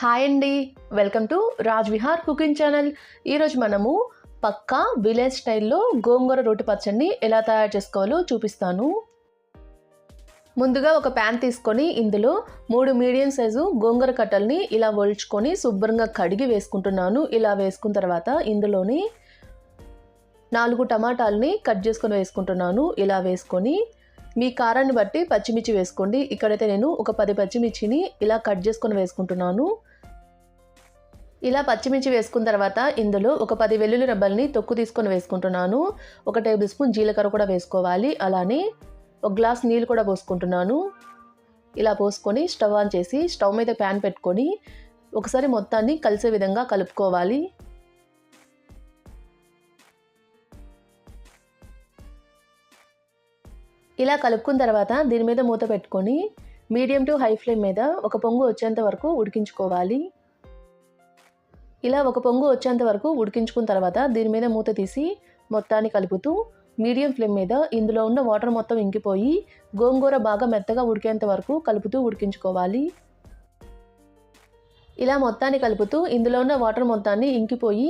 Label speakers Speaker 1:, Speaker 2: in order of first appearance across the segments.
Speaker 1: Hi అండి. Welcome to Raj Vihar cooking channel. ఈరోజు మనము పక్కా విలేజ్ స్టైల్లో గోంగూర రోటి పచ్చడిని ఎలా తయారు చేసుకోవాలో చూపిస్తాను. ముందుగా ఒక ప్యాన్ తీసుకొని ఇందులో మూడు మీడియం సైజు గోంగూర కట్టల్ని ఇలా ఒల్చుకొని శుభ్రంగా కడిగి వేసుకుంటున్నాను. ఇలా వేసుకున్న తర్వాత ఇందులోని నాలుగు టమాటాలని కట్ చేసుకొని వేసుకుంటున్నాను. ఇలా వేసుకొని మీ కారాన్ని బట్టి పచ్చిమిర్చి వేసుకోండి. ఇక్కడైతే నేను ఒక పది పచ్చిమిర్చిని ఇలా కట్ చేసుకొని వేసుకుంటున్నాను. ఇలా పచ్చిమిర్చి వేసుకున్న తర్వాత ఇందులో ఒక పది వెల్లుల్లి రబ్బల్ని తొక్కు తీసుకొని వేసుకుంటున్నాను. ఒక టేబుల్ స్పూన్ జీలకర్ర కూడా వేసుకోవాలి. అలానే ఒక గ్లాస్ నీళ్ళు కూడా పోసుకుంటున్నాను. ఇలా పోసుకొని స్టవ్ ఆన్ చేసి స్టవ్ మీద ప్యాన్ పెట్టుకొని ఒకసారి మొత్తాన్ని కలిసే విధంగా కలుపుకోవాలి. ఇలా కలుపుకున్న తర్వాత దీని మీద మూత పెట్టుకొని మీడియం టు హై ఫ్లేమ్ మీద ఒక పొంగు వచ్చేంత వరకు ఉడికించుకోవాలి. ఇలా ఒక పొంగు వచ్చేంత వరకు ఉడికించుకున్న తర్వాత దీని మీద మూత తీసి మొత్తాన్ని కలుపుతూ మీడియం ఫ్లేమ్ మీద ఇందులో ఉన్న వాటర్ మొత్తం ఇంకిపోయి గోంగూర బాగా మెత్తగా ఉడికేంత వరకు కలుపుతూ ఉడికించుకోవాలి. ఇలా మొత్తాన్ని కలుపుతూ ఇందులో ఉన్న వాటర్ మొత్తాన్ని ఇంకిపోయి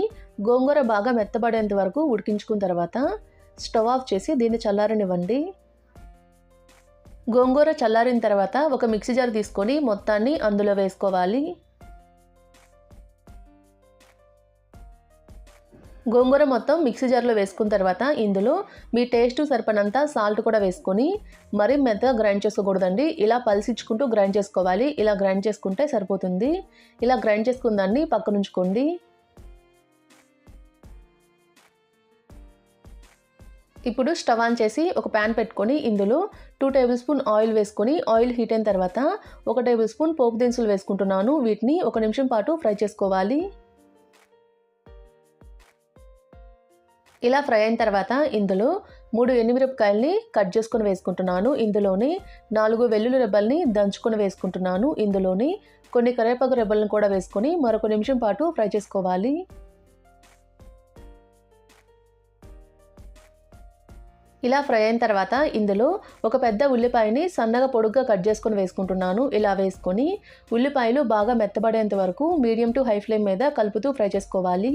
Speaker 1: గోంగూర బాగా మెత్తబడేంత వరకు ఉడికించుకున్న తర్వాత స్టవ్ ఆఫ్ చేసి దీన్ని చల్లారనివ్వండి. గోంగూర చల్లారిన తర్వాత ఒక మిక్సీ జార్ తీసుకొని మొత్తాన్ని అందులో వేసుకోవాలి. గోంగూర మొత్తం మిక్సీ జార్లో వేసుకున్న తర్వాత ఇందులో మీ టేస్ట్ సరిపడినంత సాల్ట్ కూడా వేసుకొని మరీ మెత్తగా గ్రైండ్ చేసుకోకూడదండి. ఇలా పలిసించుకుంటూ గ్రైండ్ చేసుకోవాలి. ఇలా గ్రైండ్ చేసుకుంటే సరిపోతుంది. ఇలా గ్రైండ్ చేసుకున్న దాన్ని పక్కన ఇప్పుడు స్టవ్ ఆన్ చేసి ఒక ప్యాన్ పెట్టుకొని ఇందులో టూ టేబుల్ స్పూన్ ఆయిల్ వేసుకొని ఆయిల్ హీట్ అయిన తర్వాత ఒక టేబుల్ స్పూన్ పోపు దినుసులు వేసుకుంటున్నాను. వీటిని ఒక నిమిషం పాటు ఫ్రై చేసుకోవాలి. ఇలా ఫ్రై అయిన తర్వాత ఇందులో మూడు ఎండుమిరపకాయల్ని కట్ చేసుకొని వేసుకుంటున్నాను. ఇందులోని నాలుగు వెల్లుల్లి రెబ్బల్ని దంచుకొని వేసుకుంటున్నాను. ఇందులోని కొన్ని కరివేపాకు రెబ్బలను కూడా వేసుకొని మరొక నిమిషం పాటు ఫ్రై చేసుకోవాలి. ఇలా ఫ్రై అయిన తర్వాత ఇందులో ఒక పెద్ద ఉల్లిపాయని సన్నగా పొడుగ్గా కట్ చేసుకొని వేసుకుంటున్నాను. ఇలా వేసుకొని ఉల్లిపాయలు బాగా మెత్తబడేంత వరకు మీడియం టు హై ఫ్లేమ్ మీద కలుపుతూ ఫ్రై చేసుకోవాలి.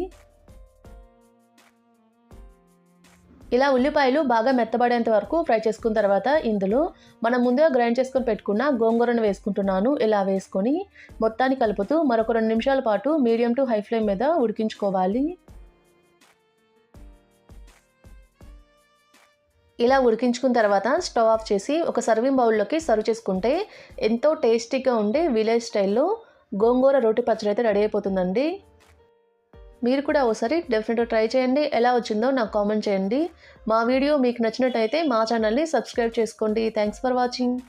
Speaker 1: ఇలా ఉల్లిపాయలు బాగా మెత్తబడేంత వరకు ఫ్రై చేసుకున్న తర్వాత ఇందులో మనం ముందుగా గ్రైండ్ చేసుకొని పెట్టుకున్న గోంగూరను వేసుకుంటున్నాను. ఇలా వేసుకొని మొత్తాన్ని కలుపుతూ మరొక రెండు నిమిషాల పాటు మీడియం టు హై ఫ్లేమ్ మీద ఉడికించుకోవాలి. ఇలా ఉడికించుకున్న తర్వాత స్టవ్ ఆఫ్ చేసి ఒక సర్వింగ్ బౌల్లోకి సర్వ్ చేసుకుంటే ఎంతో టేస్టీగా ఉండే విలేజ్ స్టైల్లో గోంగూర రోటి పచ్చడి అయితే రెడీ అయిపోతుందండి. మీరు కూడా ఒకసారి డెఫినెట్గా ట్రై చేయండి. ఎలా వచ్చిందో నాకు కామెంట్ చేయండి. మా వీడియో మీకు నచ్చినట్టయితే మా ఛానల్ని సబ్స్క్రైబ్ చేసుకోండి. Thanks for watching